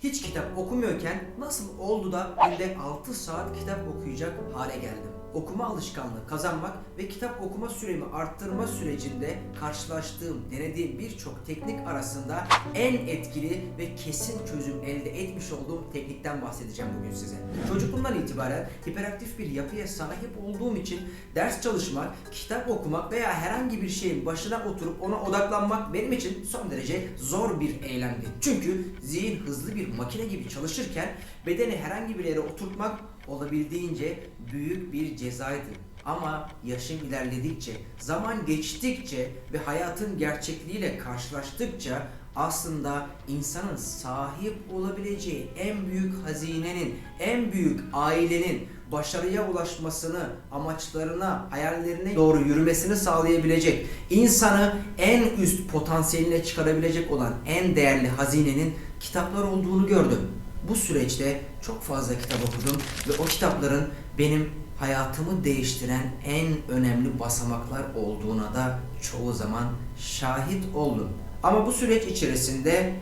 Hiç kitap okumuyorken nasıl oldu da günde 6 saat kitap okuyacak hale geldim? Okuma alışkanlığı kazanmak ve kitap okuma süremi arttırma sürecinde karşılaştığım, denediğim birçok teknik arasında en etkili ve kesin çözüm elde etmiş olduğum teknikten bahsedeceğim bugün size. Çocukluğumdan itibaren hiperaktif bir yapıya sahip olduğum için ders çalışmak, kitap okumak veya herhangi bir şeyin başına oturup ona odaklanmak benim için son derece zor bir eylemdi. Çünkü zihin hızlı bir makine gibi çalışırken bedeni herhangi bir yere oturtmak olabildiğince büyük bir cezaydı. Ama yaşım ilerledikçe, zaman geçtikçe ve hayatın gerçekliğiyle karşılaştıkça aslında insanın sahip olabileceği en büyük hazinenin, en büyük ailenin başarıya ulaşmasını, amaçlarına, hayallerine doğru yürümesini sağlayabilecek, insanı en üst potansiyeline çıkarabilecek olan en değerli hazinenin kitaplar olduğunu gördüm. Bu süreçte çok fazla kitap okudum ve o kitapların benim hayatımı değiştiren en önemli basamaklar olduğuna da çoğu zaman şahit oldum. Ama bu süreç içerisinde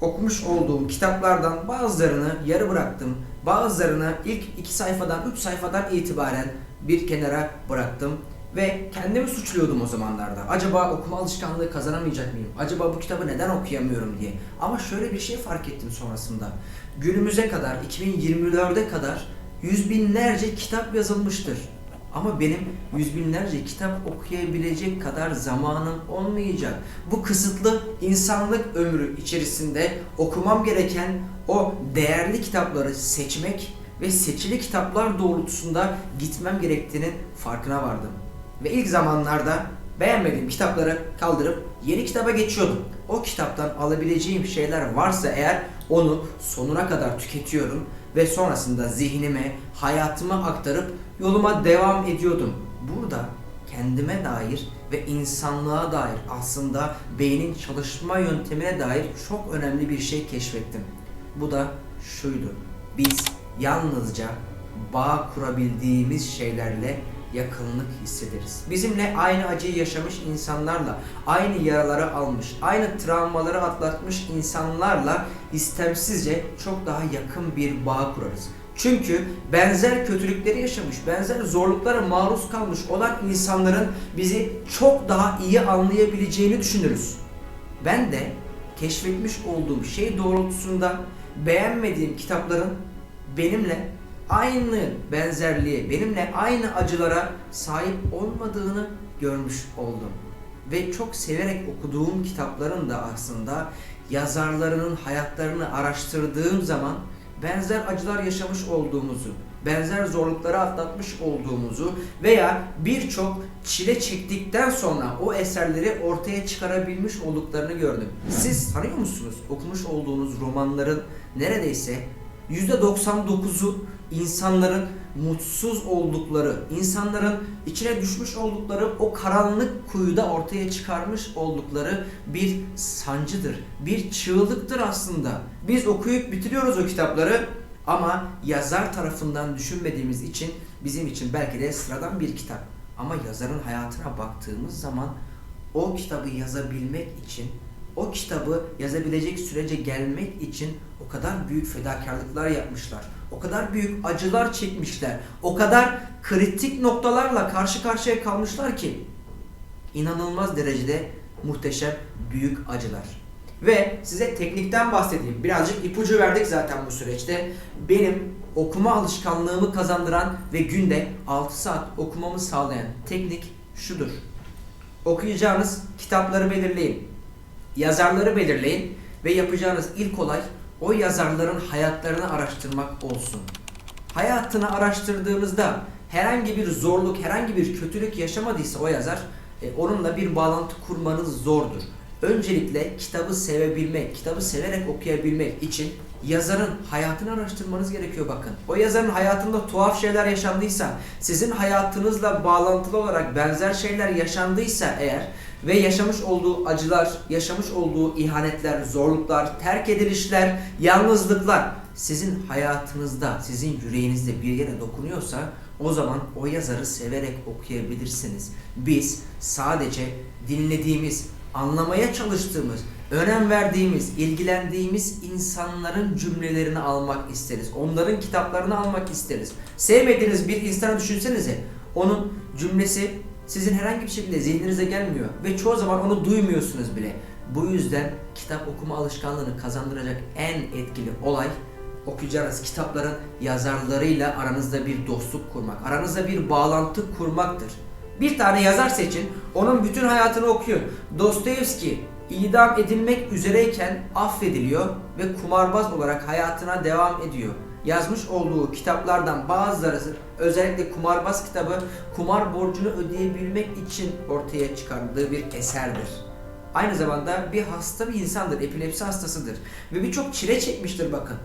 okumuş olduğum kitaplardan bazılarını yarı bıraktım. Bazılarını ilk iki sayfadan, üç sayfadan itibaren bir kenara bıraktım. Ve kendimi suçluyordum o zamanlarda. Acaba okuma alışkanlığı kazanamayacak mıyım? Acaba bu kitabı neden okuyamıyorum diye. Ama şöyle bir şey fark ettim sonrasında. Günümüze kadar, 2024'e kadar yüz binlerce kitap yazılmıştır. Ama benim yüz binlerce kitap okuyabilecek kadar zamanım olmayacak. Bu kısıtlı insanlık ömrü içerisinde okumam gereken o değerli kitapları seçmek ve seçili kitaplar doğrultusunda gitmem gerektiğinin farkına vardım. Ve ilk zamanlarda beğenmediğim kitapları kaldırıp yeni kitaba geçiyordum. O kitaptan alabileceğim şeyler varsa eğer onu sonuna kadar tüketiyorum ve sonrasında zihnime, hayatıma aktarıp yoluma devam ediyordum. Burada kendime dair ve insanlığa dair aslında beynin çalışma yöntemine dair çok önemli bir şey keşfettim. Bu da şuydu. Biz yalnızca bağ kurabildiğimiz şeylerle yakınlık hissederiz. Bizimle aynı acıyı yaşamış insanlarla, aynı yaraları almış, aynı travmaları atlatmış insanlarla istemsizce çok daha yakın bir bağ kurarız. Çünkü benzer kötülükleri yaşamış, benzer zorluklara maruz kalmış olan insanların bizi çok daha iyi anlayabileceğini düşünürüz. Ben de keşfetmiş olduğum şey doğrultusunda beğenmediğim kitapların benimle aynı benzerliğe, benimle aynı acılara sahip olmadığını görmüş oldum. Ve çok severek okuduğum kitapların da aslında yazarlarının hayatlarını araştırdığım zaman benzer acılar yaşamış olduğumuzu, benzer zorlukları atlatmış olduğumuzu veya birçok çile çektikten sonra o eserleri ortaya çıkarabilmiş olduklarını gördüm. Siz tanıyor musunuz okumuş olduğunuz romanların neredeyse %99'u insanların mutsuz oldukları, insanların içine düşmüş oldukları o karanlık kuyuda ortaya çıkarmış oldukları bir sancıdır, bir çığlıktır aslında. Biz okuyup bitiriyoruz o kitapları ama yazar tarafından düşünmediğimiz için bizim için belki de sıradan bir kitap. Ama yazarın hayatına baktığımız zaman o kitabı yazabilmek için o kitabı yazabilecek sürece gelmek için o kadar büyük fedakarlıklar yapmışlar. O kadar büyük acılar çekmişler. O kadar kritik noktalarla karşı karşıya kalmışlar ki inanılmaz derecede muhteşem büyük acılar. Ve size teknikten bahsedeyim. Birazcık ipucu verdik zaten bu süreçte. Benim okuma alışkanlığımı kazandıran ve günde 6 saat okumamı sağlayan teknik şudur. Okuyacağınız kitapları belirleyin yazarları belirleyin ve yapacağınız ilk olay o yazarların hayatlarını araştırmak olsun. Hayatını araştırdığınızda herhangi bir zorluk, herhangi bir kötülük yaşamadıysa o yazar, e, onunla bir bağlantı kurmanız zordur. Öncelikle kitabı sevebilmek, kitabı severek okuyabilmek için yazarın hayatını araştırmanız gerekiyor bakın. O yazarın hayatında tuhaf şeyler yaşandıysa, sizin hayatınızla bağlantılı olarak benzer şeyler yaşandıysa eğer ve yaşamış olduğu acılar, yaşamış olduğu ihanetler, zorluklar, terk edilişler, yalnızlıklar sizin hayatınızda, sizin yüreğinizde bir yere dokunuyorsa o zaman o yazarı severek okuyabilirsiniz. Biz sadece dinlediğimiz, anlamaya çalıştığımız önem verdiğimiz, ilgilendiğimiz insanların cümlelerini almak isteriz. Onların kitaplarını almak isteriz. Sevmediğiniz bir insanı düşünsenize. Onun cümlesi sizin herhangi bir şekilde zihninize gelmiyor ve çoğu zaman onu duymuyorsunuz bile. Bu yüzden kitap okuma alışkanlığını kazandıracak en etkili olay okuyacağınız kitapların yazarlarıyla aranızda bir dostluk kurmak, aranızda bir bağlantı kurmaktır. Bir tane yazar seçin, onun bütün hayatını okuyun. Dostoyevski idam edilmek üzereyken affediliyor ve kumarbaz olarak hayatına devam ediyor. Yazmış olduğu kitaplardan bazıları özellikle kumarbaz kitabı kumar borcunu ödeyebilmek için ortaya çıkardığı bir eserdir. Aynı zamanda bir hasta bir insandır, epilepsi hastasıdır ve birçok çile çekmiştir bakın.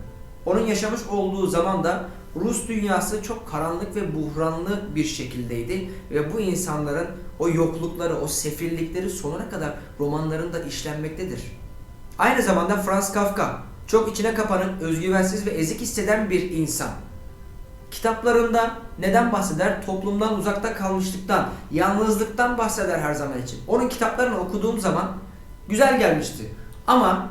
Onun yaşamış olduğu zamanda Rus dünyası çok karanlık ve buhranlı bir şekildeydi ve bu insanların o yoklukları, o sefillikleri sonuna kadar romanlarında işlenmektedir. Aynı zamanda Franz Kafka çok içine kapanık, özgüvensiz ve ezik hisseden bir insan. Kitaplarında neden bahseder? Toplumdan uzakta kalmışlıktan, yalnızlıktan bahseder her zaman için. Onun kitaplarını okuduğum zaman güzel gelmişti. Ama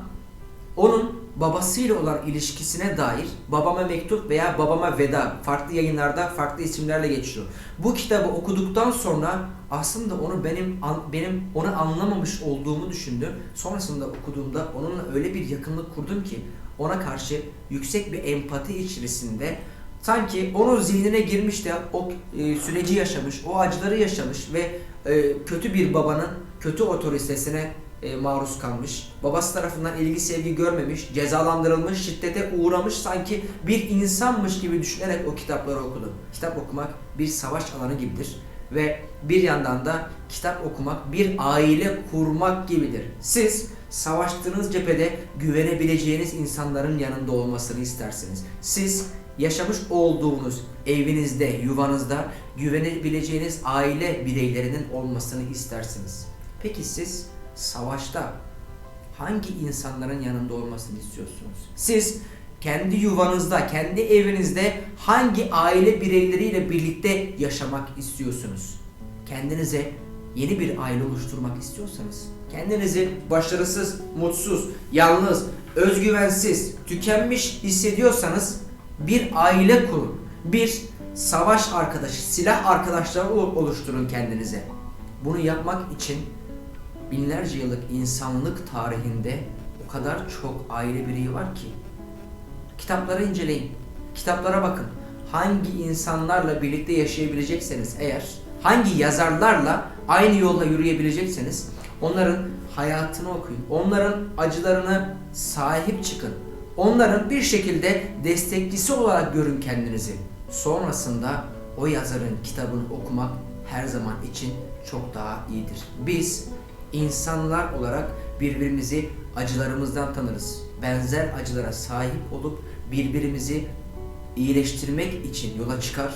onun babasıyla olan ilişkisine dair Babama Mektup veya Babama Veda farklı yayınlarda farklı isimlerle geçiyor. Bu kitabı okuduktan sonra aslında onu benim benim onu anlamamış olduğumu düşündüm. Sonrasında okuduğumda onunla öyle bir yakınlık kurdum ki ona karşı yüksek bir empati içerisinde sanki onun zihnine girmiş de o e, süreci yaşamış, o acıları yaşamış ve e, kötü bir babanın kötü otoritesine e, maruz kalmış. Babası tarafından ilgi sevgi görmemiş, cezalandırılmış, şiddete uğramış sanki bir insanmış gibi düşünerek o kitapları okudu. Kitap okumak bir savaş alanı gibidir ve bir yandan da kitap okumak bir aile kurmak gibidir. Siz savaştığınız cephede güvenebileceğiniz insanların yanında olmasını istersiniz. Siz yaşamış olduğunuz evinizde, yuvanızda güvenebileceğiniz aile bireylerinin olmasını istersiniz. Peki siz savaşta hangi insanların yanında olmasını istiyorsunuz? Siz kendi yuvanızda, kendi evinizde hangi aile bireyleriyle birlikte yaşamak istiyorsunuz? Kendinize yeni bir aile oluşturmak istiyorsanız, kendinizi başarısız, mutsuz, yalnız, özgüvensiz, tükenmiş hissediyorsanız bir aile kurun. Bir savaş arkadaşı, silah arkadaşları oluşturun kendinize. Bunu yapmak için binlerce yıllık insanlık tarihinde o kadar çok aile bireyi var ki. Kitapları inceleyin. Kitaplara bakın. Hangi insanlarla birlikte yaşayabilecekseniz eğer, hangi yazarlarla aynı yolda yürüyebilecekseniz onların hayatını okuyun. Onların acılarına sahip çıkın. Onların bir şekilde destekçisi olarak görün kendinizi. Sonrasında o yazarın kitabını okumak her zaman için çok daha iyidir. Biz insanlar olarak birbirimizi acılarımızdan tanırız. Benzer acılara sahip olup birbirimizi iyileştirmek için yola çıkar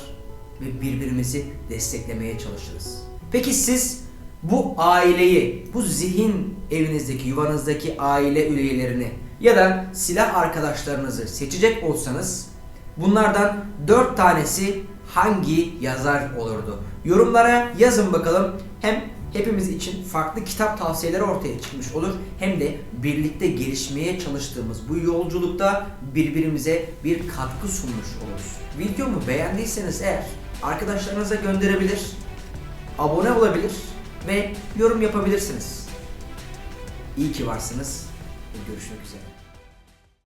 ve birbirimizi desteklemeye çalışırız. Peki siz bu aileyi, bu zihin evinizdeki, yuvanızdaki aile üyelerini ya da silah arkadaşlarınızı seçecek olsanız bunlardan dört tanesi hangi yazar olurdu? Yorumlara yazın bakalım. Hem hepimiz için farklı kitap tavsiyeleri ortaya çıkmış olur. Hem de birlikte gelişmeye çalıştığımız bu yolculukta birbirimize bir katkı sunmuş oluruz. Videomu beğendiyseniz eğer arkadaşlarınıza gönderebilir, abone olabilir ve yorum yapabilirsiniz. İyi ki varsınız görüşmek üzere.